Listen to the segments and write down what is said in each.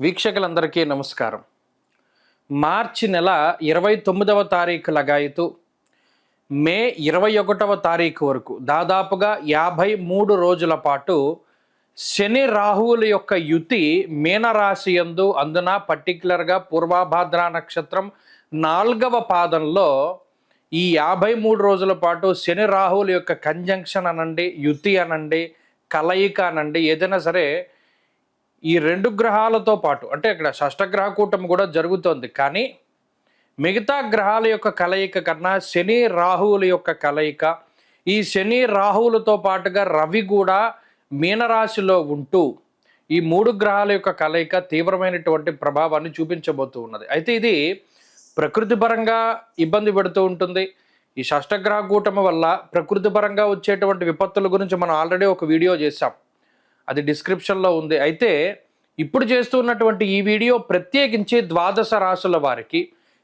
వీక్షకులందరికీ నమస్కారం. మార్చి నెల ఇరవై తొమ్మిదవ తారీఖు లగాయతు మే ఇరవై ఒకటవ తారీఖు వరకు దాదాపుగా యాభై మూడు రోజుల పాటు శని రాహువుల యొక్క యుతి మీనరాశి యందు అందున పర్టికులర్గా పూర్వాభాద్ర నక్షత్రం నాలుగవ పాదంలో ఈ యాభై మూడు రోజుల పాటు శని రాహువుల యొక్క కంజంక్షన్ అనండి యుతి అనండి కలయిక అనండి ఏదైనా సరే ఈ రెండు గ్రహాలతో పాటు అంటే ఇక్కడ షష్టగ్రహ కూటమి కూడా జరుగుతోంది. కానీ మిగతా గ్రహాల యొక్క కలయిక కన్నా శని రాహువుల యొక్క కలయిక ఈ శని రాహువులతో పాటుగా రవి కూడా మీనరాశిలో ఉంటూ ఈ మూడు గ్రహాల యొక్క కలయిక తీవ్రమైనటువంటి ప్రభావాన్ని చూపించబోతూ ఉన్నది. అయితే ఇది ప్రకృతి పరంగా ఇబ్బంది పెడుతూ ఉంటుంది. ఈ షష్టగ్రహ కూటమి వల్ల ప్రకృతి పరంగా వచ్చేటువంటి విపత్తుల గురించి మనం ఆల్రెడీ ఒక వీడియో చేశాం. అది డిస్క్రిప్షన్లో ఉంది. అయితే ఇప్పుడు చేస్తున్నటువంటి ఈ వీడియో ప్రత్యేకించి ద్వాదశ రాశుల వారికి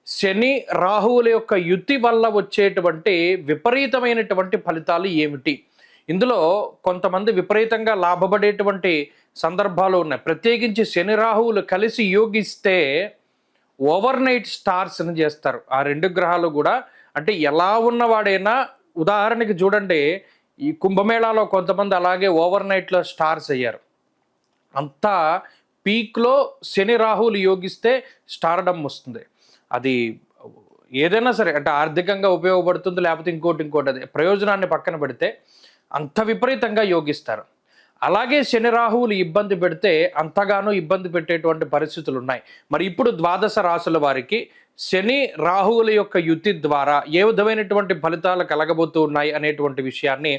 శని రాహువుల యొక్క యుతి వల్ల వచ్చేటువంటి విపరీతమైనటువంటి ఫలితాలు ఏమిటి? ఇందులో కొంతమంది విపరీతంగా లాభపడేటువంటి సందర్భాలు ఉన్నాయి. ప్రత్యేకించి శని రాహువులు కలిసి యోగిస్తే ఓవర్ నైట్ స్టార్స్ని చేస్తారు. ఆ రెండు గ్రహాలు కూడా అంటే ఎలా ఉన్నవాడైనా ఉదాహరణకి చూడండి ఈ కుంభమేళాలో కొంతమంది అలాగే ఓవర్ నైట్లో స్టార్స్ అయ్యారు. అంతా పీక్లో శని రాహువులు యోగిస్తే స్టార్డమ్ వస్తుంది. అది ఏదైనా సరే అంటే ఆర్థికంగా ఉపయోగపడుతుంది లేకపోతే ఇంకోటి ఇంకోటి అది ప్రయోజనాన్ని పక్కన పెడితే అంత విపరీతంగా యోగిస్తారు. అలాగే శని రాహువులు ఇబ్బంది పెడితే అంతగానో ఇబ్బంది పెట్టేటువంటి పరిస్థితులు ఉన్నాయి. మరి ఇప్పుడు ద్వాదశ రాసుల వారికి శని రాహువుల యొక్క యుతి ద్వారా ఏ విధమైనటువంటి ఫలితాలు కలగబోతూ ఉన్నాయి అనేటువంటి విషయాన్ని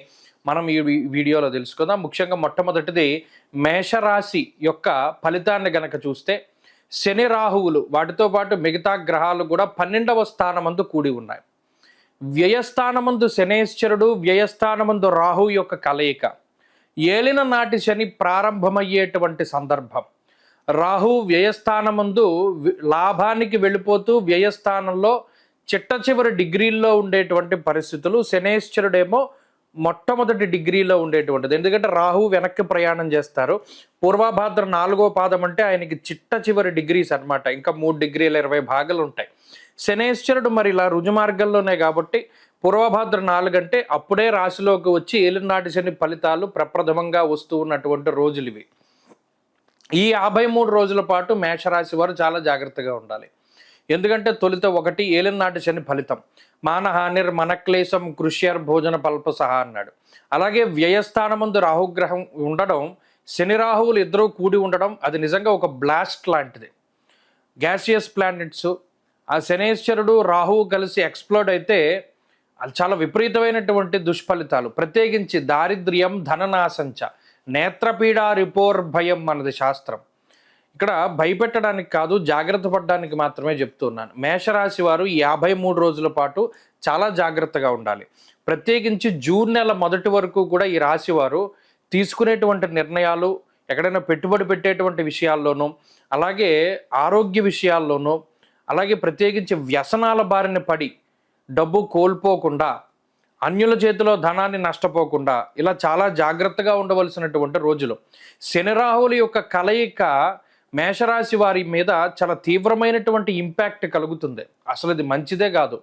మనం ఈ వీడియోలో తెలుసుకుందాం. ముఖ్యంగా మొట్టమొదటిది మేషరాశి యొక్క ఫలితాన్ని గనక చూస్తే శని రాహువులు వాటితో పాటు మిగతా గ్రహాలు కూడా పన్నెండవ స్థానమందు కూడి ఉన్నాయి. వ్యయస్థానమందు శనేశ్వరుడు వ్యయస్థానమందు రాహు యొక్క కలయిక. ఏలిన నాటి శని ప్రారంభమయ్యేటువంటి సందర్భం. రాహు వ్యయస్థానమందు లాభానికి వెళ్ళిపోతూ వ్యయస్థానంలో చిట్ట చివరి డిగ్రీల్లో ఉండేటువంటి పరిస్థితులు శనేశ్వరుడేమో మొట్టమొదటి డిగ్రీలో ఉండేటువంటిది. ఎందుకంటే రాహు వెనక్కి ప్రయాణం చేస్తారు. పూర్వభాద్ర నాలుగో పాదం అంటే ఆయనకి చిట్ట చివరి డిగ్రీస్ అన్నమాట. ఇంకా మూడు డిగ్రీల ఇరవై భాగాలు ఉంటాయి. శనేశ్వరుడు మరి ఇలా రుజుమార్గంలోనే కాబట్టి పూర్వభాద్ర నాలుగంటే అప్పుడే రాశిలోకి వచ్చి ఏలినాటి శని ఫలితాలు ప్రప్రథమంగా వస్తూ ఉన్నటువంటి రోజులు ఇవి. ఈ యాభై మూడు రోజుల పాటు మేషరాశి వారు చాలా జాగ్రత్తగా ఉండాలి. ఎందుకంటే తొలుత ఒకటి ఏలినాటి శని ఫలితం. మానహానిర్ మనక్లేశం కృష్యర్ భోజన పల్ప సహా అన్నాడు. అలాగే వ్యయస్థానమందు రాహుగ్రహం ఉండడం శని రాహువులు ఇద్దరూ కూడి ఉండడం అది నిజంగా ఒక బ్లాస్ట్ లాంటిది. గ్యాసియస్ ప్లానెట్స్ ఆ శనేశ్వరుడు రాహువు కలిసి ఎక్స్ప్లోడ్ అయితే అది చాలా విపరీతమైనటువంటి దుష్ఫలితాలు. ప్రత్యేకించి దారిద్ర్యం ధననాశంచ. నేత్రపీడ రిపోర్ భయం అన్నది శాస్త్రం. ఇక్కడ భయపెట్టడానికి కాదు జాగ్రత్త పడడానికి మాత్రమే చెప్తున్నాను. మేషరాశి వారు యాభై మూడు రోజుల పాటు చాలా జాగ్రత్తగా ఉండాలి. ప్రత్యేకించి జూన్ నెల మొదటి వరకు కూడా ఈ రాశి వారు తీసుకునేటువంటి నిర్ణయాలు ఎక్కడైనా పెట్టుబడి పెట్టేటువంటి విషయాల్లోనూ అలాగే ఆరోగ్య విషయాల్లోనూ అలాగే ప్రత్యేకించి వ్యసనాల బారిన పడి డబ్బు కోల్పోకుండా అన్యుల చేతిలో ధనాన్ని నష్టపోకుండా ఇలా చాలా జాగ్రత్తగా ఉండవలసినటువంటి రోజులు. శని రాహువుల యొక్క కలయిక మేషరాశి వారి మీద చాలా తీవ్రమైనటువంటి ఇంపాక్ట్ కలుగుతుంది. అసలు ఇది మంచిదే కాదు.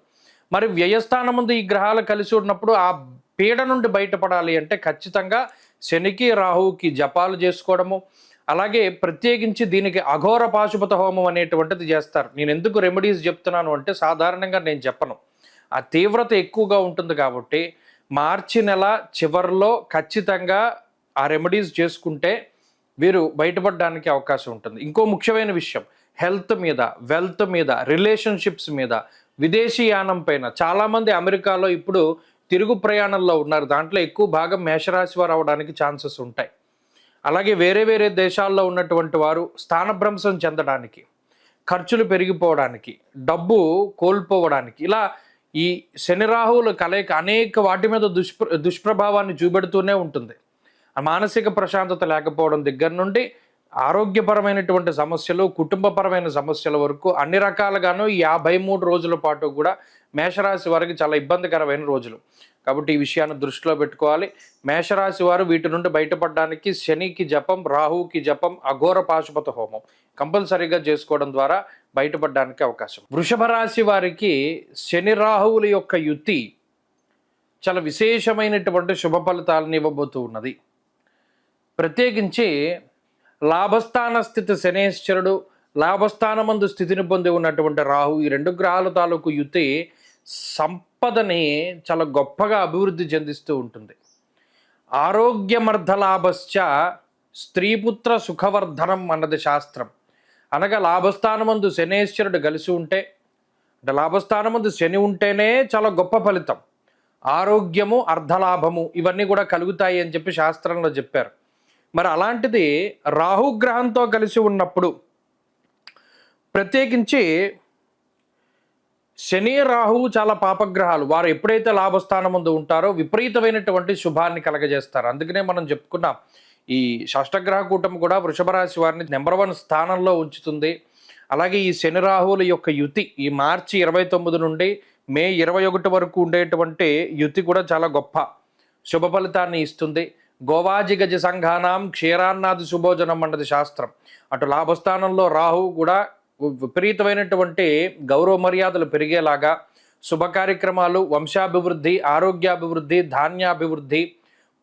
మరి వ్యయస్థానం ముందు ఈ గ్రహాలు కలిసి ఉన్నప్పుడు ఆ పీడ నుండి బయటపడాలి అంటే ఖచ్చితంగా శనికి రాహువుకి జపాలు చేసుకోవడము అలాగే ప్రత్యేకించి దీనికి అఘోర పాశుపత హోమం అనేటువంటిది చేస్తారు. నేను ఎందుకు రెమెడీస్ చెప్తున్నాను అంటే సాధారణంగా నేను చెప్పను. ఆ తీవ్రత ఎక్కువగా ఉంటుంది కాబట్టి మార్చి నెల చివరిలో ఖచ్చితంగా ఆ రెమెడీస్ చేసుకుంటే వీరు బయటపడడానికి అవకాశం ఉంటుంది. ఇంకో ముఖ్యమైన విషయం హెల్త్ మీద వెల్త్ మీద రిలేషన్షిప్స్ మీద విదేశీ యానం పైన చాలామంది అమెరికాలో ఇప్పుడు తిరుగు ప్రయాణంలో ఉన్నారు. దాంట్లో ఎక్కువ భాగం మేషరాశి వారు అవడానికి ఛాన్సెస్ ఉంటాయి. అలాగే వేరే వేరే దేశాల్లో ఉన్నటువంటి వారు స్థానభ్రంశం చెందడానికి ఖర్చులు పెరిగిపోవడానికి డబ్బు కోల్పోవడానికి ఇలా ఈ శని రాహువుల కలయిక అనేక వాటి మీద దుష్ప్ర దుష్ప్రభావాన్ని చూపెడుతూనే ఉంటుంది. ఆ మానసిక ప్రశాంతత లేకపోవడం దగ్గర నుండి ఆరోగ్యపరమైనటువంటి సమస్యలు కుటుంబపరమైన సమస్యల వరకు అన్ని రకాలుగాను యాభై మూడు రోజుల పాటు కూడా మేషరాశి వారికి చాలా ఇబ్బందికరమైన రోజులు. కాబట్టి ఈ విషయాన్ని దృష్టిలో పెట్టుకోవాలి. మేషరాశి వారు వీటి నుండి బయటపడడానికి శనికి జపం రాహుకి జపం అఘోర పాశుపత హోమం కంపల్సరీగా చేసుకోవడం ద్వారా బయటపడడానికి అవకాశం. వృషభ రాశి వారికి శని రాహువుల యొక్క యుతి చాలా విశేషమైనటువంటి శుభ ఫలితాలను ఇవ్వబోతూ ఉన్నది. ప్రత్యేకించి లాభస్థాన స్థితి శనేశ్వరుడు లాభస్థానమందు స్థితిని పొంది ఉన్నటువంటి రాహు ఈ రెండు గ్రహాల తాలూకు యుతి సంపదని చాలా గొప్పగా అభివృద్ధి చెందిస్తూ ఉంటుంది. ఆరోగ్యమర్ధలాభశ్చ స్త్రీపుత్ర సుఖవర్ధనం అన్నది శాస్త్రం. అనగా లాభస్థానమందు శనేశ్వరుడు కలిసి ఉంటే అంటే లాభస్థానమందు శని ఉంటేనే చాలా గొప్ప ఫలితం. ఆరోగ్యము అర్ధలాభము ఇవన్నీ కూడా కలుగుతాయి అని చెప్పి శాస్త్రంలో చెప్పారు. మరి అలాంటిది రాహుగ్రహంతో కలిసి ఉన్నప్పుడు ప్రత్యేకించి శని రాహువు చాలా పాపగ్రహాలు. వారు ఎప్పుడైతే లాభస్థానం ముందు ఉంటారో విపరీతమైనటువంటి శుభాన్ని కలగజేస్తారు. అందుకనే మనం చెప్పుకున్నాం ఈ షష్టగ్రహ కూటమి కూడా వృషభ రాశి వారిని నెంబర్ వన్ స్థానంలో ఉంచుతుంది. అలాగే ఈ శని రాహువుల యొక్క యుతి ఈ మార్చి ఇరవై తొమ్మిది నుండి మే ఇరవై ఒకటి వరకు ఉండేటువంటి యుతి కూడా చాలా గొప్ప శుభ ఫలితాన్ని ఇస్తుంది. గోవాజి గజ సంఘానాం క్షీరాన్నాది శుభోజనం అన్నది శాస్త్రం. అటు లాభస్థానంలో రాహువు కూడా విపరీతమైనటువంటి గౌరవ మర్యాదలు పెరిగేలాగా శుభ కార్యక్రమాలు వంశాభివృద్ధి ఆరోగ్యాభివృద్ధి ధాన్యాభివృద్ధి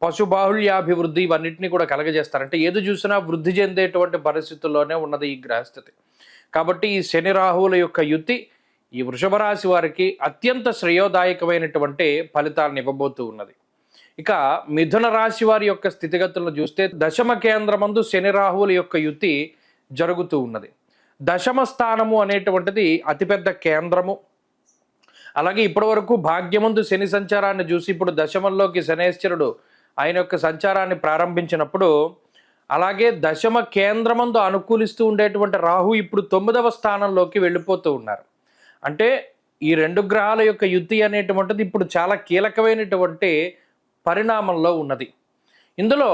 పశుబాహుళ్యాభివృద్ధి ఇవన్నింటినీ కూడా కలగజేస్తారు. అంటే ఏది చూసినా వృద్ధి చెందేటువంటి పరిస్థితుల్లోనే ఉన్నది ఈ గ్రహస్థితి. కాబట్టి ఈ శని రాహువుల యొక్క యుతి ఈ వృషభ రాశి వారికి అత్యంత శ్రేయోదాయకమైనటువంటి ఫలితాలను ఇవ్వబోతూ ఉన్నది. ఇక మిథున రాశి వారి యొక్క స్థితిగతులను చూస్తే దశమ కేంద్రమందు శని రాహువుల యొక్క యుతి జరుగుతూ ఉన్నది. దశమ స్థానము అనేటువంటిది అతిపెద్ద కేంద్రము. అలాగే ఇప్పటి వరకు భాగ్యముందు శని సంచారాన్ని చూసి ఇప్పుడు దశమంలోకి శనేశ్వరుడు ఆయన యొక్క సంచారాన్ని ప్రారంభించినప్పుడు అలాగే దశమ కేంద్రమందు అనుకూలిస్తూ ఉండేటువంటి రాహు ఇప్పుడు తొమ్మిదవ స్థానంలోకి వెళ్ళిపోతూ ఉన్నారు. అంటే ఈ రెండు గ్రహాల యొక్క యుద్ధి అనేటువంటిది ఇప్పుడు చాలా కీలకమైనటువంటి పరిణామంలో ఉన్నది. ఇందులో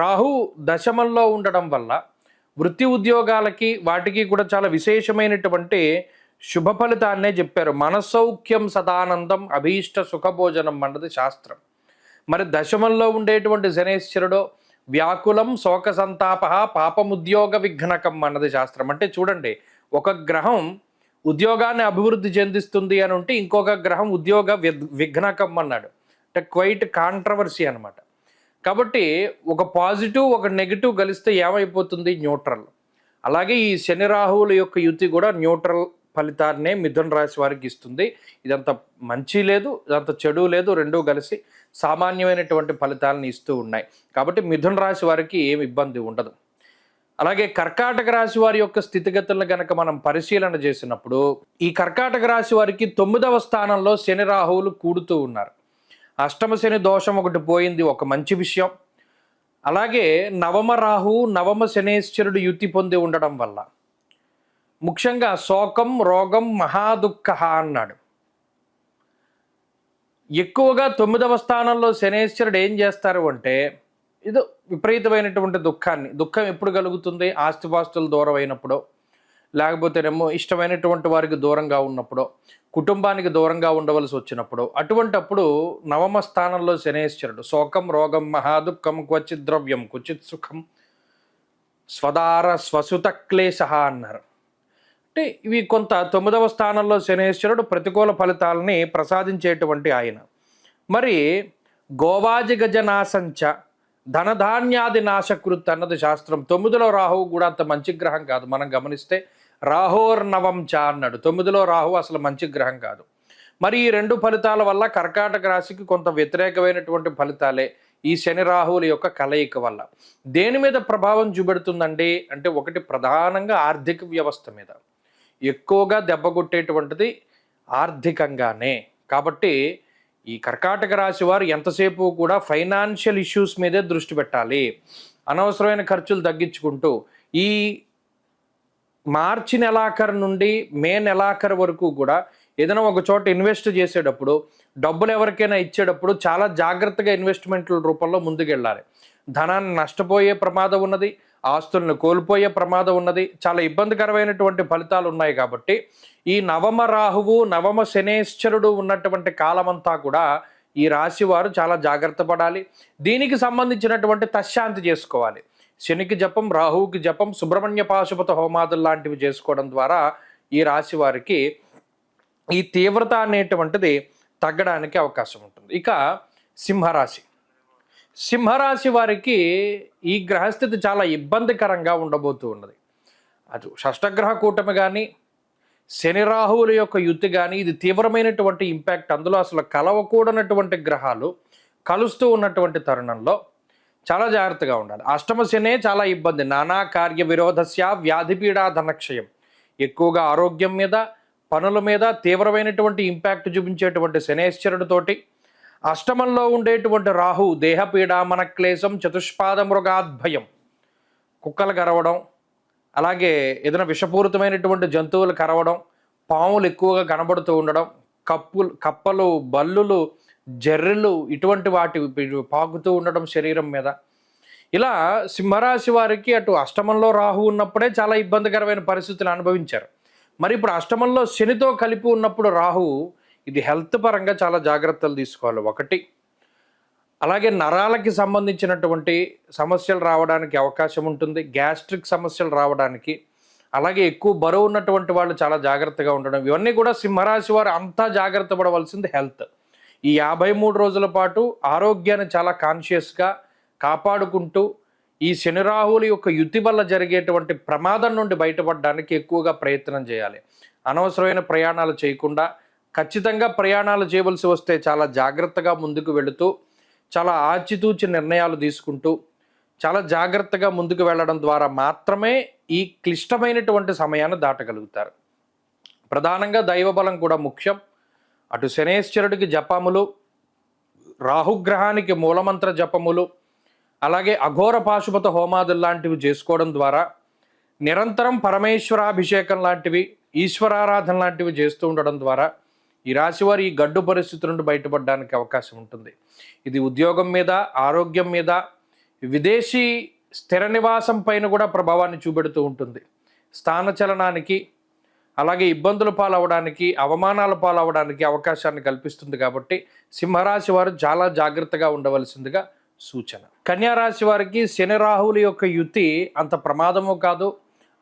రాహు దశమంలో ఉండడం వల్ల వృత్తి ఉద్యోగాలకి వాటికి కూడా చాలా విశేషమైనటువంటి శుభ ఫలితాన్నే చెప్పారు. మనసౌఖ్యం సదానందం అభీష్ట సుఖభోజనం అన్నది శాస్త్రం. మరి దశమంలో ఉండేటువంటి శనేశ్వరుడు వ్యాకులం శోక సంతాప పాపముద్యోగ విఘ్నకం అన్నది శాస్త్రం. అంటే చూడండి ఒక గ్రహం ఉద్యోగాన్ని అభివృద్ధి చెందిస్తుంది అని ఉంటే ఇంకొక గ్రహం ఉద్యోగ విఘ్నకం అన్నాడు. అంటే క్వైట్ కాంట్రవర్సీ అనమాట కాబట్టి ఒక పాజిటివ్ ఒక నెగిటివ్ కలిస్తే ఏమైపోతుంది? న్యూట్రల్. అలాగే ఈ శని రాహువుల యొక్క యుతి కూడా న్యూట్రల్ ఫలితాన్నే మిథున రాశి వారికి ఇస్తుంది. ఇదంత మంచి లేదు ఇదంత చెడు లేదు రెండూ కలిసి సామాన్యమైనటువంటి ఫలితాలను ఇస్తూ ఉన్నాయి. కాబట్టి మిథున రాశి వారికి ఏమి ఇబ్బంది ఉండదు. అలాగే కర్కాటక రాశి వారి యొక్క స్థితిగతులను గనక మనం పరిశీలన చేసినప్పుడు ఈ కర్కాటక రాశి వారికి తొమ్మిదవ స్థానంలో శని రాహువులు కూడుతూ ఉన్నారు. అష్టమశని దోషం ఒకటి పోయింది ఒక మంచి విషయం. అలాగే నవమ రాహు నవమ శనేశ్వరుడు యుతి పొంది ఉండడం వల్ల. ముఖ్యంగా శోకం రోగం మహాదుఃఖ అన్నాడు. ఎక్కువగా తొమ్మిదవ స్థానంలో శనేశ్వరుడు ఏం చేస్తారు అంటే ఇది విపరీతమైనటువంటి దుఃఖాన్ని దుఃఖం ఎప్పుడు కలుగుతుంది? ఆస్తిపాస్తులు దూరం అయినప్పుడు లేకపోతేనేమో ఇష్టమైనటువంటి వారికి దూరంగా ఉన్నప్పుడు కుటుంబానికి దూరంగా ఉండవలసి వచ్చినప్పుడు అటువంటప్పుడు నవమ స్థానంలో శనేశ్వరుడు శోకం రోగం మహాదుఃఖం క్వచిత్ ద్రవ్యం క్వచిత్ సుఖం స్వదార స్వసుత క్లేశ అన్నారు. అంటే ఇవి కొంత తొమ్మిదవ స్థానంలో శనేశ్వరుడు ప్రతికూల ఫలితాలని ప్రసాదించేటువంటి ఆయన. మరి గోవాజి గజనాశంచ ధనధాన్యాది నాశకృత్ అన్నది శాస్త్రం. తొమ్మిదిలో రాహువు కూడా అంత మంచి గ్రహం కాదు. మనం గమనిస్తే రాహోర్నవం చ అన్నాడు. తొమ్మిదిలో రాహు అసలు మంచి గ్రహం కాదు. మరి ఈ రెండు ఫలితాల వల్ల కర్కాటక రాశికి కొంత వ్యతిరేకమైనటువంటి ఫలితాలే ఈ శని రాహువుల యొక్క కలయిక వల్ల. దేని మీద ప్రభావం చూపెడుతుందండి? అంటే ఒకటి ప్రధానంగా ఆర్థిక వ్యవస్థ మీద. ఎక్కువగా దెబ్బ కొట్టేటువంటిది ఆర్థికంగానే. కాబట్టి ఈ కర్కాటక రాశి వారు ఎంతసేపు కూడా ఫైనాన్షియల్ ఇష్యూస్ మీదే దృష్టి పెట్టాలి. అనవసరమైన ఖర్చులు తగ్గించుకుంటూ ఈ మార్చి నెలాఖరు నుండి మే నెలాఖరు వరకు కూడా ఏదైనా ఒక చోట ఇన్వెస్ట్ చేసేటప్పుడు డబ్బులు ఎవరికైనా ఇచ్చేటప్పుడు చాలా జాగ్రత్తగా ఇన్వెస్ట్మెంట్ల రూపంలో ముందుకెళ్ళాలి. ధనాన్ని నష్టపోయే ప్రమాదం ఉన్నది ఆస్తులను కోల్పోయే ప్రమాదం ఉన్నది చాలా ఇబ్బందికరమైనటువంటి ఫలితాలు ఉన్నాయి కాబట్టి ఈ నవమ రాహువు నవమ శనేశ్వరుడు ఉన్నటువంటి కాలమంతా కూడా ఈ రాశి వారు చాలా జాగ్రత్త పడాలి. దీనికి సంబంధించినటువంటి తశ్శాంతి చేసుకోవాలి. శనికి జపం రాహువుకి జపం సుబ్రహ్మణ్య పాశుపత హోమాదులు లాంటివి చేసుకోవడం ద్వారా ఈ రాశి వారికి ఈ తీవ్రత అనేటువంటిది తగ్గడానికి అవకాశం ఉంటుంది. ఇక సింహరాశి. సింహరాశి వారికి ఈ గ్రహస్థితి చాలా ఇబ్బందికరంగా ఉండబోతూ ఉన్నది. అటు షష్టగ్రహ కూటమి కానీ శని రాహువుల యొక్క యుద్ధి కానీ ఇది తీవ్రమైనటువంటి ఇంపాక్ట్ అందులో అసలు కలవకూడనటువంటి గ్రహాలు కలుస్తూ ఉన్నటువంటి తరుణంలో చాలా జాగ్రత్తగా ఉండాలి. అష్టమశనే చాలా ఇబ్బంది. నానా కార్య విరోధస్య వ్యాధి పీడా ధనక్షయం. ఎక్కువగా ఆరోగ్యం మీద పనుల మీద తీవ్రమైనటువంటి ఇంపాక్ట్ చూపించేటువంటి శనేశ్వరుడితోటి అష్టమంలో ఉండేటువంటి రాహు దేహపీడ మనక్లేశం చతుష్పాద మృగాద్భయం కుక్కలు కరవడం అలాగే ఏదైనా విషపూరితమైనటువంటి జంతువులు కరవడం పాములు ఎక్కువగా కనబడుతూ ఉండడం కప్పులు కప్పలు బల్లులు జర్రెలు ఇటువంటి వాటి పాకుతూ ఉండడం శరీరం మీద. ఇలా సింహరాశి వారికి అటు అష్టమంలో రాహు ఉన్నప్పుడే చాలా ఇబ్బందికరమైన పరిస్థితులు అనుభవించారు. మరి ఇప్పుడు అష్టమంలో శనితో కలిపి ఉన్నప్పుడు రాహు ఇది హెల్త్ పరంగా చాలా జాగ్రత్తలు తీసుకోవాలి. ఒకటి అలాగే నరాలకి సంబంధించినటువంటి సమస్యలు రావడానికి అవకాశం ఉంటుంది. గ్యాస్ట్రిక్ సమస్యలు రావడానికి అలాగే ఎక్కువ బరువు ఉన్నటువంటి వాళ్ళు చాలా జాగ్రత్తగా ఉండడం. ఇవన్నీ కూడా సింహరాశి వారు అంతా జాగ్రత్త పడవలసింది హెల్త్. ఈ యాభై మూడు రోజుల పాటు ఆరోగ్యాన్ని చాలా కాన్షియస్గా కాపాడుకుంటూ ఈ శని రాహువుల యొక్క యుతి వల్ల జరిగేటువంటి ప్రమాదం నుండి బయటపడడానికి ఎక్కువగా ప్రయత్నం చేయాలి. అనవసరమైన ప్రయాణాలు చేయకుండా ఖచ్చితంగా ప్రయాణాలు చేయవలసి వస్తే చాలా జాగ్రత్తగా ముందుకు వెళుతూ చాలా ఆచితూచి నిర్ణయాలు తీసుకుంటూ చాలా జాగ్రత్తగా ముందుకు వెళ్ళడం ద్వారా మాత్రమే ఈ క్లిష్టమైనటువంటి సమయాన్ని దాటగలుగుతారు. ప్రధానంగా దైవబలం కూడా ముఖ్యం. అటు శనేశ్వరుడికి జపములు రాహుగ్రహానికి మూలమంత్ర జపములు అలాగే అఘోర పాశుపత హోమాదులు లాంటివి చేసుకోవడం ద్వారా నిరంతరం పరమేశ్వరాభిషేకం లాంటివి ఈశ్వరారాధన లాంటివి చేస్తూ ఉండడం ద్వారా ఈ రాశివారి ఈ గడ్డు పరిస్థితి నుండి బయటపడడానికి అవకాశం ఉంటుంది. ఇది ఉద్యోగం మీద ఆరోగ్యం మీద విదేశీ స్థిర నివాసం పైన కూడా ప్రభావాన్ని చూపెడుతూ ఉంటుంది. స్థానచలనానికి అలాగే ఇబ్బందుల పాలవడానికి అవమానాల పాలవడానికి అవకాశాన్ని కల్పిస్తుంది కాబట్టి సింహరాశి వారు చాలా జాగ్రత్తగా ఉండవలసిందిగా సూచన. కన్యారాశి వారికి శని రాహువుల యొక్క యుతి అంత ప్రమాదము కాదు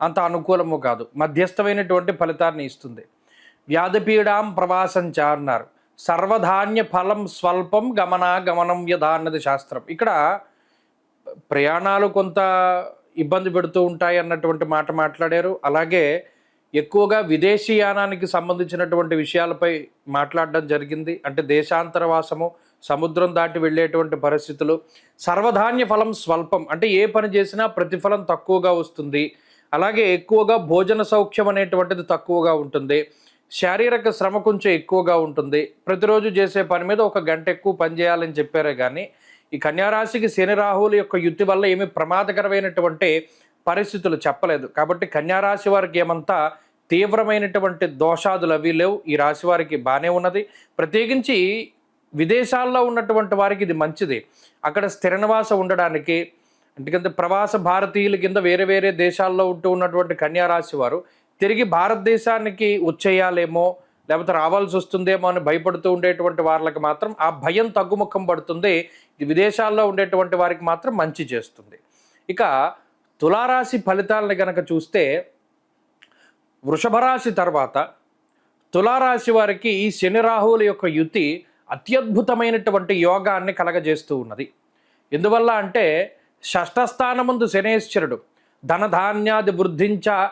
అంత అనుకూలము కాదు. మధ్యస్థమైనటువంటి ఫలితాన్ని ఇస్తుంది. వ్యాధిపీడాం ప్రవాసంచ అన్నారు సర్వధాన్య ఫలం స్వల్పం గమనాగమనం యథా అన్నది శాస్త్రం. ఇక్కడ ప్రయాణాలు కొంత ఇబ్బంది పెడుతూ ఉంటాయి అన్నటువంటి మాట మాట్లాడారు. అలాగే ఎక్కువగా విదేశీయానానికి సంబంధించినటువంటి విషయాలపై మాట్లాడడం జరిగింది. అంటే దేశాంతరవాసము సముద్రం దాటి వెళ్ళేటువంటి పరిస్థితులు సర్వధాన్య ఫలం స్వల్పం. అంటే ఏ పని చేసినా ప్రతిఫలం తక్కువగా వస్తుంది. అలాగే ఎక్కువగా భోజన సౌఖ్యం అనేటువంటిది తక్కువగా ఉంటుంది. శారీరక శ్రమ కొంచెం ఎక్కువగా ఉంటుంది. ప్రతిరోజు చేసే పని మీద ఒక గంట ఎక్కువ పని చేయాలని చెప్పారే కానీ ఈ కన్యారాశికి శని రాహువుల యొక్క యుద్ధి వల్ల ఏమి ప్రమాదకరమైనటువంటి పరిస్థితులు చెప్పలేదు. కాబట్టి కన్యారాశి వారికి ఏమంతా తీవ్రమైనటువంటి దోషాదులు అవి లేవు. ఈ రాశి వారికి బాగానే ఉన్నది. ప్రత్యేకించి విదేశాల్లో ఉన్నటువంటి వారికి ఇది మంచిది. అక్కడ స్థిర నివాసం ఉండడానికి ఎందుకంటే ప్రవాస భారతీయుల కింద వేరే వేరే దేశాల్లో ఉంటూ ఉన్నటువంటి కన్యారాశి వారు తిరిగి భారతదేశానికి వచ్చేయాలేమో లేకపోతే రావాల్సి వస్తుందేమో అని భయపడుతూ ఉండేటువంటి వాళ్ళకి మాత్రం ఆ భయం తగ్గుముఖం పడుతుంది. ఇది విదేశాల్లో ఉండేటువంటి వారికి మాత్రం మంచి చేస్తుంది. ఇక తులారాశి ఫలితాలను గనక చూస్తే వృషభరాశి తర్వాత తులారాశి వారికి ఈ శని రాహువుల యొక్క యుతి అత్యద్భుతమైనటువంటి యోగాన్ని కలగజేస్తూ ఉన్నది. ఎందువల్ల అంటే షష్ఠస్థానముందు శనేశ్వరుడు ధనధాన్యాది వృద్ధించ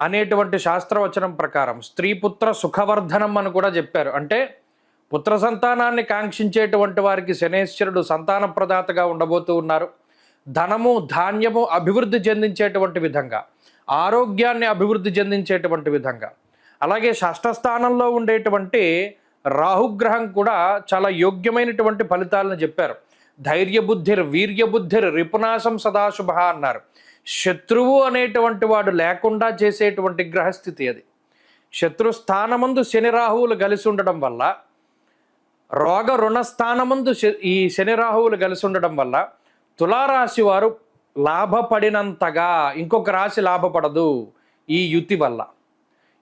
అనేటువంటి శాస్త్రవచనం ప్రకారం స్త్రీ పుత్ర సుఖవర్ధనం అని కూడా చెప్పారు. అంటే పుత్ర సంతానాన్ని కాంక్షించేటువంటి వారికి శనేశ్వరుడు సంతాన ప్రదాతగా ఉండబోతూ ఉన్నారు. ధనము ధాన్యము అభివృద్ధి చెందించేటువంటి విధంగా ఆరోగ్యాన్ని అభివృద్ధి చెందించేటువంటి విధంగా. అలాగే షష్ఠస్థానంలో ఉండేటువంటి రాహుగ్రహం కూడా చాలా యోగ్యమైనటువంటి ఫలితాలను చెప్పారు. ధైర్యబుద్ధిర్ వీర్యబుద్ధిర్ రిపునాశం సదాశుభ అన్నారు. శత్రువు అనేటువంటి వాడు లేకుండా చేసేటువంటి గ్రహస్థితి అది. శత్రుస్థానమందు శని రాహువులు కలిసి ఉండడం వల్ల రోగ రుణస్థానమందు శ- ఈ శని రాహువులు కలిసి ఉండడం వల్ల తులారాశి వారు లాభపడినంతగా ఇంకొక రాశి లాభపడదు ఈ యుతి వల్ల.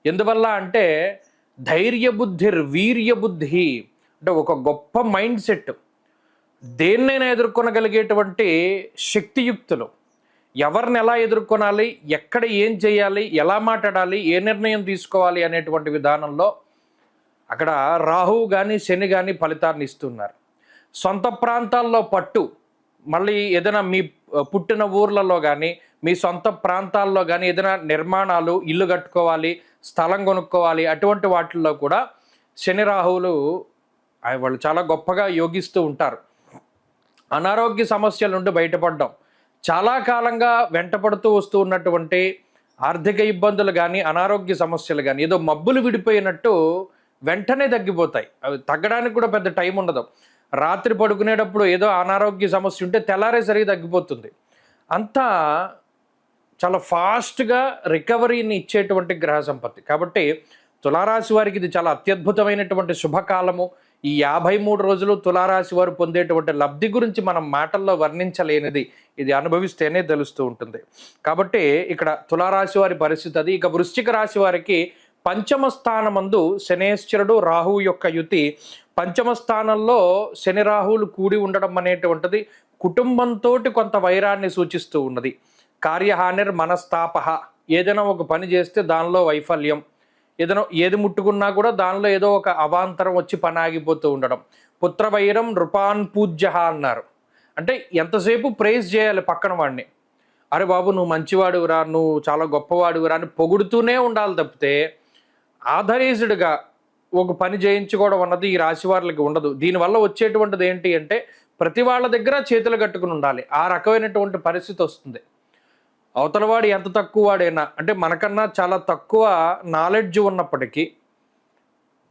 ఎందువల్ల అంటే ధైర్యబుద్ధిర్ వీర్యబుద్ధి అంటే ఒక గొప్ప మైండ్ సెట్. దేన్నైనా ఎదుర్కొనగలిగేటువంటి శక్తియుక్తులు. ఎవరిని ఎలా ఎదుర్కొనాలి ఎక్కడ ఏం చేయాలి ఎలా మాట్లాడాలి ఏ నిర్ణయం తీసుకోవాలి అనేటువంటి విధానంలో అక్కడ రాహు కానీ శని కానీ ఫలితాన్ని ఇస్తున్నారు. సొంత ప్రాంతాల్లో పట్టు మళ్ళీ ఏదైనా మీ పుట్టిన ఊర్లలో కానీ మీ సొంత ప్రాంతాల్లో కానీ ఏదైనా నిర్మాణాలు ఇల్లు కట్టుకోవాలి స్థలం కొనుక్కోవాలి అటువంటి వాటిల్లో కూడా శని రాహువులు వాళ్ళు చాలా గొప్పగా యోగిస్తూ ఉంటారు. అనారోగ్య సమస్యల నుండి బయటపడడం. చాలా కాలంగా వెంటపడుతూ వస్తూ ఉన్నటువంటి ఆర్థిక ఇబ్బందులు కానీ అనారోగ్య సమస్యలు కానీ ఏదో మబ్బులు విడిపోయినట్టు వెంటనే తగ్గిపోతాయి. అవి తగ్గడానికి కూడా పెద్ద టైం ఉండదు. రాత్రి పడుకునేటప్పుడు ఏదో అనారోగ్య సమస్య ఉంటే తెల్లారేసరికి తగ్గిపోతుంది. అంతా చాలా ఫాస్ట్గా రికవరీని ఇచ్చేటువంటి గ్రహ సంపత్తి. కాబట్టి తులారాశి వారికి ఇది చాలా అత్యద్భుతమైనటువంటి శుభకాలము. ఈ యాభై మూడు రోజులు తులారాశి వారు పొందేటువంటి లబ్ధి గురించి మనం మాటల్లో వర్ణించలేనిది ఇది అనుభవిస్తేనే తెలుస్తూ ఉంటుంది. కాబట్టి ఇక్కడ తులారాశి వారి పరిస్థితి అది. ఇక వృశ్చిక రాశి వారికి పంచమ స్థానమందు శనేశ్వరుడు రాహువు యొక్క యుతి. పంచమ స్థానంలో శని రాహువులు కూడి ఉండడం అనేటువంటిది కుటుంబంతో కొంత వైరాన్ని సూచిస్తూ ఉన్నది. కార్యహానిర్ మనస్తాపహ. ఏదైనా ఒక పని చేస్తే దానిలో వైఫల్యం. ఏదైనా ఏది ముట్టుకున్నా కూడా దానిలో ఏదో ఒక అవాంతరం వచ్చి పని ఆగిపోతూ ఉండడం. పుత్రవైరం నృపాన్ పూజ్య అన్నారు. అంటే ఎంతసేపు ప్రేజ్ చేయాలి పక్కన వాడిని. అరే బాబు నువ్వు మంచివాడురా నువ్వు చాలా గొప్పవాడురా అని పొగుడుతూనే ఉండాలి తప్పితే ఆథరైజ్డ్గా ఒక పని చేయించుకోవడం అన్నది ఈ రాశి వారికి ఉండదు. దీనివల్ల వచ్చేటువంటిది ఏంటి అంటే ప్రతి వాళ్ళ దగ్గర చేతులు కట్టుకుని ఉండాలి. ఆ రకమైనటువంటి పరిస్థితి వస్తుంది. అవతలవాడు ఎంత తక్కువ వాడైనా అంటే మనకన్నా చాలా తక్కువ నాలెడ్జ్ ఉన్నప్పటికీ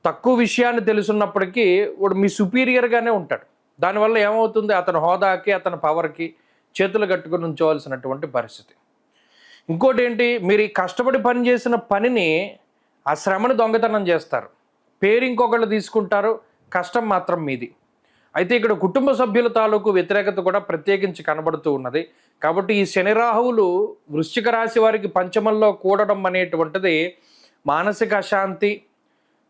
తక్కువ విషయాన్ని తెలుసున్నప్పటికీ వాడు మీ సుపీరియర్గానే ఉంటాడు. దానివల్ల ఏమవుతుంది? అతని హోదాకి అతని పవర్కి చేతులు కట్టుకుని ఉంచవలసినటువంటి పరిస్థితి. ఇంకోటి ఏంటి? మీరు ఈ కష్టపడి పని చేసిన పనిని ఆ శ్రమని దొంగతనం చేస్తారు. పేరు ఇంకొకళ్ళు తీసుకుంటారు కష్టం మాత్రం మీది. అయితే ఇక్కడ కుటుంబ సభ్యుల తాలూకు వ్యతిరేకత కూడా ప్రత్యేకించి కనబడుతూ ఉన్నది. కాబట్టి ఈ శని రాహువులు వృశ్చిక రాశి వారికి పంచమంలో కూడడం అనేటువంటిది మానసిక అశాంతి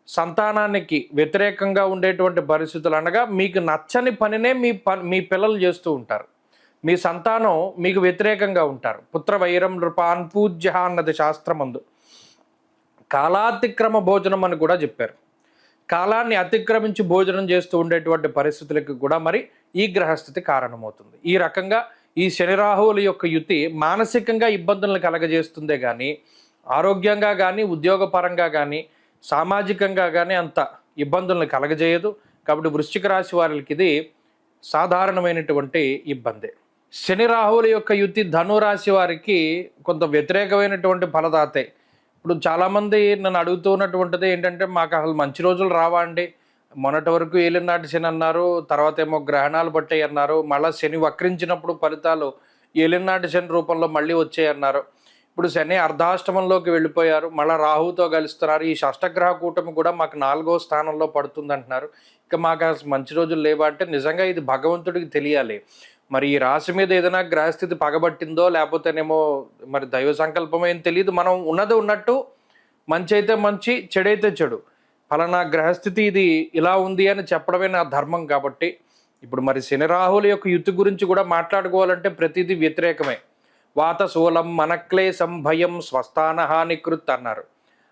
సంతానానికి వ్యతిరేకంగా ఉండేటువంటి పరిస్థితులు అనగా మీకు నచ్చని పనినే మీ పని మీ పిల్లలు చేస్తూ ఉంటారు. మీ సంతానం మీకు వ్యతిరేకంగా ఉంటారు. పుత్ర వైరం నృపాన్ పూజ్య అన్నది శాస్త్రమందు. కాలాతిక్రమ భోజనం అని కూడా చెప్పారు. కాలాన్ని అతిక్రమించి భోజనం చేస్తూ ఉండేటువంటి పరిస్థితులకు కూడా మరి ఈ గ్రహస్థితి కారణమవుతుంది. ఈ రకంగా ఈ శని రాహువుల యొక్క యుతి మానసికంగా ఇబ్బందులను కలగజేస్తుందే కానీ ఆరోగ్యంగా కానీ ఉద్యోగపరంగా కానీ సామాజికంగా కానీ అంత ఇబ్బందులను కలగజేయదు. కాబట్టి వృశ్చిక రాశి వారికి ఇది సాధారణమైనటువంటి ఇబ్బంది. శని రాహువుల యొక్క యుతి ధనురాశి వారికి కొంత వ్యతిరేకమైనటువంటి ఫలదాతే ఇప్పుడు చాలామంది నన్ను అడుగుతున్నటువంటిది ఏంటంటే మాకు అసలు మంచి రోజులు రావా అండి? మొన్నటి వరకు ఏలినాటి శని అన్నారు తర్వాత ఏమో గ్రహణాలు పట్టాయి అన్నారు మళ్ళీ శని వక్రించినప్పుడు ఫలితాలు ఏలినాటి శని రూపంలో మళ్ళీ వచ్చాయన్నారు ఇప్పుడు శని అర్ధాష్టమంలోకి వెళ్ళిపోయారు మళ్ళీ రాహుతో కలుస్తున్నారు ఈ షష్టగ్రహ కూటమి కూడా మాకు నాలుగో స్థానంలో పడుతుంది అంటున్నారు ఇక మాకు అసలు మంచి రోజులు లేవా అంటే నిజంగా ఇది భగవంతుడికి తెలియాలి. మరి ఈ రాశి మీద ఏదైనా గ్రహస్థితి పగబట్టిందో లేకపోతేనేమో మరి దైవ సంకల్పం ఏం తెలియదు మనం ఉన్నది ఉన్నట్టు మంచి అయితే మంచి చెడైతే చెడు. ఫలానా గ్రహస్థితి ఇది ఇలా ఉంది అని చెప్పడమే నా ధర్మం కాబట్టి ఇప్పుడు మరి శని రాహుల యొక్క యుద్ధ గురించి కూడా మాట్లాడుకోవాలంటే ప్రతిదీ వ్యతిరేకమే. వాతశూలం మనక్లేశం భయం స్వస్థాన హానికృత్ అన్నారు.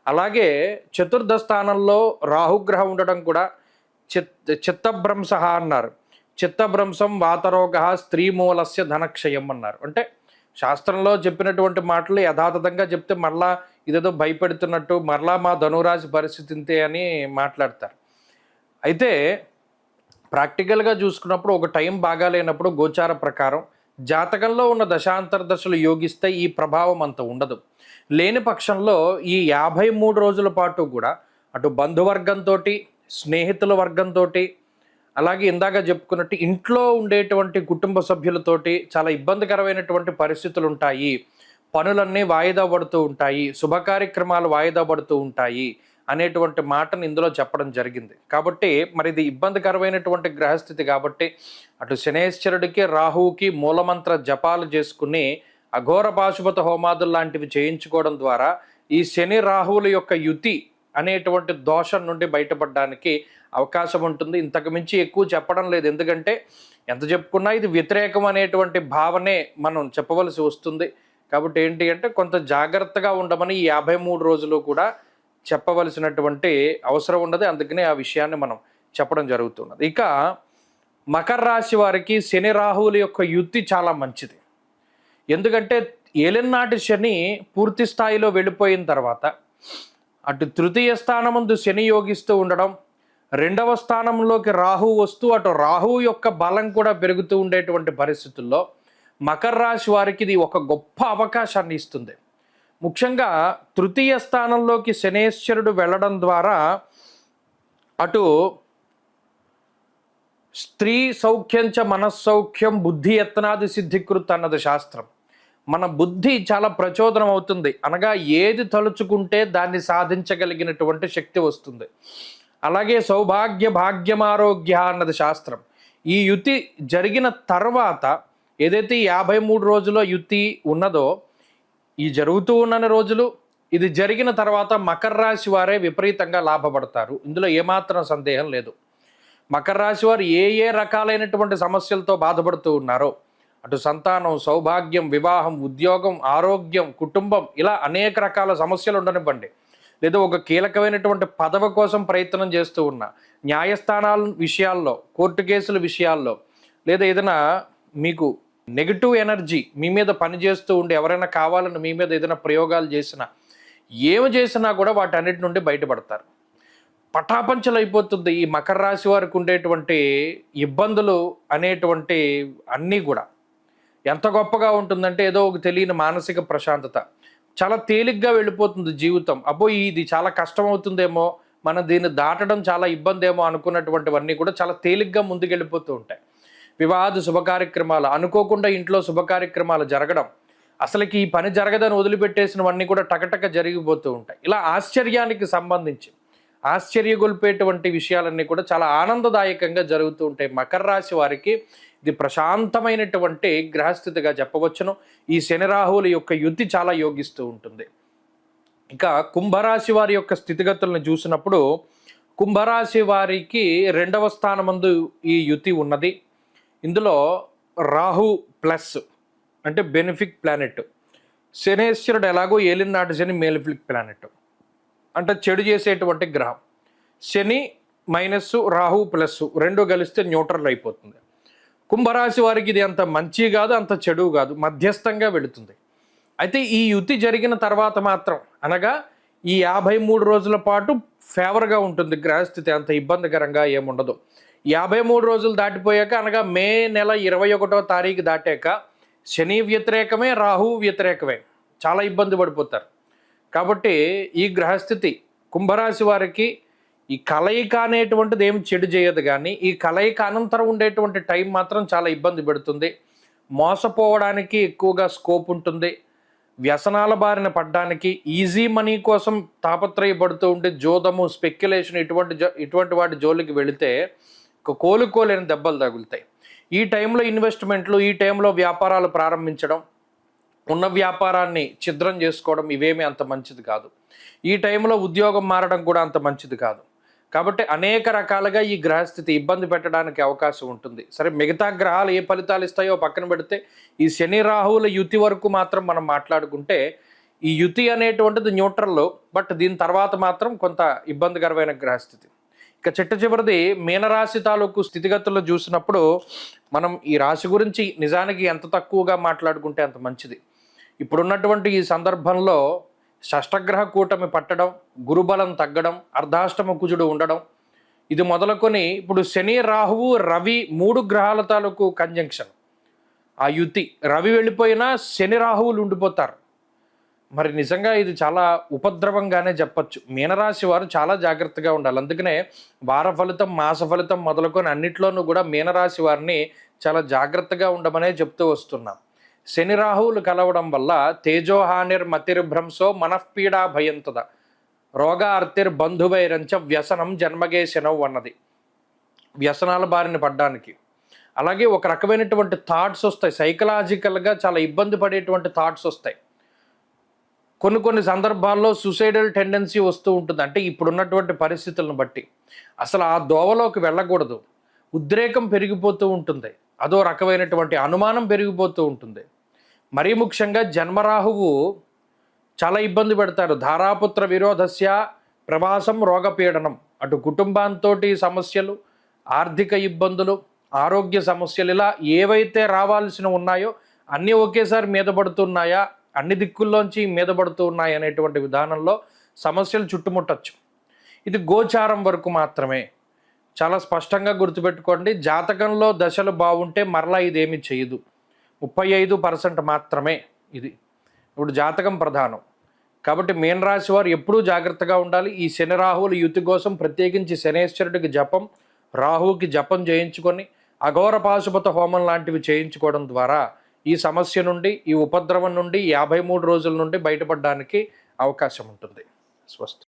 అలాగే చతుర్థ స్థానంలో రాహుగ్రహం ఉండడం కూడా చిత్ చిత్తభ్రంశ అన్నారు. చిత్తభ్రంశం వాతరోగ స్త్రీమూలస్య ధనక్షయం అన్నారు. అంటే శాస్త్రంలో చెప్పినటువంటి మాటలు యథాతథంగా చెప్తే మరలా ఇదేదో భయపెడుతున్నట్టు మరలా మా ధనురాశి పరిస్థితి ఇంతే అని మాట్లాడతారు. అయితే ప్రాక్టికల్గా చూసుకున్నప్పుడు ఒక టైం బాగా లేనప్పుడు గోచార ప్రకారం జాతకంలో ఉన్న దశాంతర దశలు యోగిస్తే ఈ ప్రభావం అంత ఉండదు. లేని పక్షంలో ఈ యాభై మూడు రోజుల పాటు కూడా అటు బంధువర్గంతో స్నేహితుల వర్గంతో అలాగే ఇందాక చెప్పుకున్నట్టు ఇంట్లో ఉండేటువంటి కుటుంబ సభ్యులతోటి చాలా ఇబ్బందికరమైనటువంటి పరిస్థితులు ఉంటాయి. పనులన్నీ వాయిదా పడుతూ ఉంటాయి. శుభ కార్యక్రమాలు వాయిదా పడుతూ ఉంటాయి అనేటువంటి మాటను ఇందులో చెప్పడం జరిగింది. కాబట్టి మరి ఇది ఇబ్బందికరమైనటువంటి గ్రహస్థితి కాబట్టి అటు శనేశ్వరుడికి రాహువుకి మూలమంత్ర జపాలు చేసుకుని అఘోర పాశుపత హోమాదులు లాంటివి చేయించుకోవడం ద్వారా ఈ శని రాహువుల యొక్క యుతి అనేటువంటి దోషం నుండి బయటపడడానికి అవకాశం ఉంటుంది. ఇంతకు మించి ఎక్కువ చెప్పడం లేదు. ఎందుకంటే ఎంత చెప్పుకున్నా ఇది వ్యతిరేకం అనేటువంటి భావనే మనం చెప్పవలసి వస్తుంది. కాబట్టి ఏంటి అంటే కొంత జాగ్రత్తగా ఉండమని ఈ యాభై మూడు రోజులు కూడా చెప్పవలసినటువంటి అవసరం ఉన్నది. అందుకనే ఆ విషయాన్ని మనం చెప్పడం జరుగుతున్నది. ఇక మకర రాశి వారికి శని రాహువుల యొక్క యుద్ధి చాలా మంచిది. ఎందుకంటే ఏలినాటి శని పూర్తి స్థాయిలో వెళ్ళిపోయిన తర్వాత అటు తృతీయ స్థానమందు శని యోగిస్తూ ఉండడం రెండవ స్థానంలోకి రాహు వస్తూ అటు రాహు యొక్క బలం కూడా పెరుగుతూ ఉండేటువంటి పరిస్థితుల్లో మకర రాశి వారికి ఇది ఒక గొప్ప అవకాశాన్ని ఇస్తుంది. ముఖ్యంగా తృతీయ స్థానంలోకి శనేశ్వరుడు వెళ్ళడం ద్వారా అటు స్త్రీ సౌఖ్యంచ మనస్సౌఖ్యం బుద్ధి యత్నాది సిద్ధికృత్ అన్నది శాస్త్రం. మన బుద్ధి చాలా ప్రచోదనం అవుతుంది. అనగా ఏది తలుచుకుంటే దాన్ని సాధించగలిగినటువంటి శక్తి వస్తుంది. అలాగే సౌభాగ్య భాగ్యమారోగ్య అన్నది శాస్త్రం. ఈ యుతి జరిగిన తర్వాత ఏదైతే యాభై మూడు రోజుల యుతి ఉన్నదో ఈ జరుగుతూ ఉన్న రోజులు ఇది జరిగిన తర్వాత మకర రాశి వారే విపరీతంగా లాభపడతారు. ఇందులో ఏమాత్రం సందేహం లేదు. మకర రాశి వారు ఏ ఏ రకాలైనటువంటి సమస్యలతో బాధపడుతూ ఉన్నారో అటు సంతానం సౌభాగ్యం వివాహం ఉద్యోగం ఆరోగ్యం కుటుంబం ఇలా అనేక రకాల సమస్యలు ఉండనివ్వండి. లేదా ఒక కీలకమైనటువంటి పదవి కోసం ప్రయత్నం చేస్తూ ఉన్నా న్యాయస్థానాల విషయాల్లో కోర్టు కేసుల విషయాల్లో లేదా ఏదైనా మీకు నెగిటివ్ ఎనర్జీ మీ మీద పనిచేస్తూ ఉండి ఎవరైనా కావాలని మీ మీద ఏదైనా ప్రయోగాలు చేసినా ఏమి చేసినా కూడా వాటన్నిటి నుండి బయటపడతారు. పటాపంచలు అయిపోతుంది ఈ మకర రాశి వారికి ఉండేటువంటి ఇబ్బందులు అనేటువంటి అన్నీ కూడా. ఎంత గొప్పగా ఉంటుందంటే ఏదో ఒక తెలియని మానసిక ప్రశాంతత. చాలా తేలిగ్గా వెళ్ళిపోతుంది జీవితం. అబ్బో ఇది చాలా కష్టం అవుతుందేమో మనం దీన్ని దాటడం చాలా ఇబ్బంది ఏమో అనుకున్నటువంటివన్నీ కూడా చాలా తేలిగ్గా ముందుకెళ్ళిపోతూ ఉంటాయి. వివాహ శుభ కార్యక్రమాలు అనుకోకుండా ఇంట్లో శుభ కార్యక్రమాలు జరగడం అసలుకి ఈ పని జరగదని వదిలిపెట్టేసినవన్నీ కూడా టకటక జరిగిపోతూ ఉంటాయి. ఇలా ఆశ్చర్యానికి సంబంధించి ఆశ్చర్యగొల్పేటువంటి విషయాలన్నీ కూడా చాలా ఆనందదాయకంగా జరుగుతూ ఉంటాయి. మకర రాశి వారికి ఇది ప్రశాంతమైనటువంటి గ్రహస్థితిగా చెప్పవచ్చును. ఈ శని రాహువుల యొక్క యుద్ధి చాలా యోగిస్తూ ఉంటుంది. ఇక కుంభరాశి వారి యొక్క స్థితిగతులను చూసినప్పుడు కుంభరాశి వారికి రెండవ స్థానమందు ఈ యుతి ఉన్నది. ఇందులో రాహు ప్లస్ అంటే బెనిఫిక్ ప్లానెట్. శనేశ్వరుడు ఎలాగో ఏలినాటి శని మేలిఫిక్ ప్లానెట్. అంటే చెడు చేసేటువంటి గ్రహం. శని మైనస్ రాహు ప్లస్ రెండు కలిస్తే న్యూట్రల్ అయిపోతుంది. కుంభరాశి వారికి ఇది అంత మంచి కాదు అంత చెడు కాదు మధ్యస్థంగా వెళుతుంది. అయితే ఈ యుతి జరిగిన తర్వాత మాత్రం అనగా ఈ యాభై మూడు రోజుల పాటు ఫేవర్గా ఉంటుంది గ్రహస్థితి అంత ఇబ్బందికరంగా ఏముండదు. యాభై మూడు రోజులు దాటిపోయాక అనగా మే నెల ఇరవై ఒకటో తారీఖు దాటాక శని వ్యతిరేకమే రాహు వ్యతిరేకమే. చాలా ఇబ్బంది పడిపోతారు. కాబట్టి ఈ గ్రహస్థితి కుంభరాశి వారికి ఈ కలయిక అనేటువంటిది ఏం చెడు చేయదు కానీ ఈ కలయిక అనంతరం ఉండేటువంటి టైం మాత్రం చాలా ఇబ్బంది పెడుతుంది. మోసపోవడానికి ఎక్కువగా స్కోప్ ఉంటుంది. వ్యసనాల బారిన పడ్డానికి ఈజీ మనీ కోసం తాపత్రయపడుతూ ఉంటే జోదము స్పెక్యులేషన్ ఇటువంటి జో ఇటువంటి వాటి జోలికి వెళితే కోలుకోలేని దెబ్బలు తగులుతాయి. ఈ టైంలో ఇన్వెస్ట్మెంట్లు ఈ టైంలో వ్యాపారాలు ప్రారంభించడం ఉన్న వ్యాపారాన్ని ఛిద్రం చేసుకోవడం ఇవేమీ అంత మంచిది కాదు. ఈ టైంలో ఉద్యోగం మారడం కూడా అంత మంచిది కాదు. కాబట్టి అనేక రకాలుగా ఈ గ్రహస్థితి ఇబ్బంది పెట్టడానికి అవకాశం ఉంటుంది. సరే మిగతా గ్రహాలు ఏ ఫలితాలు ఇస్తాయో పక్కన పెడితే ఈ శని రాహువుల యుతి వరకు మాత్రం మనం మాట్లాడుకుంటే ఈ యుతి అనేటువంటిది న్యూట్రల్లో బట్ దీని తర్వాత మాత్రం కొంత ఇబ్బందికరమైన గ్రహస్థితి. ఇక చిట్ట చివరిది మీనరాశి తాలూకు స్థితిగతుల్లో చూసినప్పుడు మనం ఈ రాశి గురించి నిజానికి ఎంత తక్కువగా మాట్లాడుకుంటే అంత మంచిది. ఇప్పుడున్నటువంటి ఈ సందర్భంలో షష్టగ్రహ కూటమి పట్టడం గురుబలం తగ్గడం అర్ధాష్టమ కుజుడు ఉండడం. ఇది మొదలుకొని ఇప్పుడు శని రాహువు రవి మూడు గ్రహాల తాలూకు కంజంక్షన్ ఆ యుతి రవి వెళ్ళిపోయినా శని రాహువులు ఉండిపోతారు. మరి నిజంగా ఇది చాలా ఉపద్రవంగానే చెప్పచ్చు. మీనరాశి వారు చాలా జాగ్రత్తగా ఉండాలి. అందుకనే వార ఫలితం మాస ఫలితం మొదలుకొని అన్నిట్లోనూ కూడా మీనరాశి వారిని చాలా జాగ్రత్తగా ఉండమనే చెప్తూ వస్తున్నాం. శని రాహువులు కలవడం వల్ల తేజోహానిర్ మతిర్భ్రంశో మనఃపీడా భయంతద. రోగ అర్తిర్ బంధువైరంచ వ్యసనం జన్మగే శనవ్ అన్నది. వ్యసనాల బారిన పడ్డానికి. అలాగే ఒక రకమైనటువంటి థాట్స్ వస్తాయి. సైకలాజికల్గా చాలా ఇబ్బంది పడేటువంటి థాట్స్ వస్తాయి. కొన్ని కొన్ని సందర్భాల్లో సుసైడల్ టెండెన్సీ వస్తూ ఉంటుంది. అంటే ఇప్పుడున్నటువంటి పరిస్థితులను బట్టి. అసలు ఆ దోవలోకి వెళ్ళకూడదు. ఉద్రేకం పెరిగిపోతూ ఉంటుంది. అదో రకమైనటువంటి అనుమానం పెరిగిపోతూ ఉంటుంది. మరీ ముఖ్యంగా జన్మరాహువు చాలా ఇబ్బంది పెడతారు ధారాపుత్ర విరోధస్య ప్రవాసం రోగపీడనం అటు కుటుంబంతో సమస్యలు ఆర్థిక ఇబ్బందులు ఆరోగ్య సమస్యలు ఇలా ఏవైతే రావాల్సిన ఉన్నాయో అన్నీ ఒకేసారి మీద పడుతున్నాయా? అన్ని దిక్కుల్లోంచి మీద పడుతూ ఉన్నాయి? అనేటువంటి విధానంలో సమస్యలు చుట్టుముట్టచ్చు. ఇది గోచారం వరకు మాత్రమే. చాలా స్పష్టంగా గుర్తుపెట్టుకోండి జాతకంలో దశలు బాగుంటే మరలా ఇదేమి చేయదు. ముప్పై ఐదు పర్సెంట్ మాత్రమే ఇది. ఇప్పుడు జాతకం ప్రధానం. కాబట్టి మీనరాశి వారు ఎప్పుడూ జాగ్రత్తగా ఉండాలి. ఈ శని రాహువుల యుతి కోసం ప్రత్యేకించి శనేశ్వరుడికి జపం రాహువుకి జపం చేయించుకొని అఘోర పాశుపత హోమం లాంటివి చేయించుకోవడం ద్వారా ఈ సమస్య నుండి ఈ ఉపద్రవం నుండి యాభై మూడు రోజుల నుండి బయటపడడానికి అవకాశం ఉంటుంది. స్వస్తి.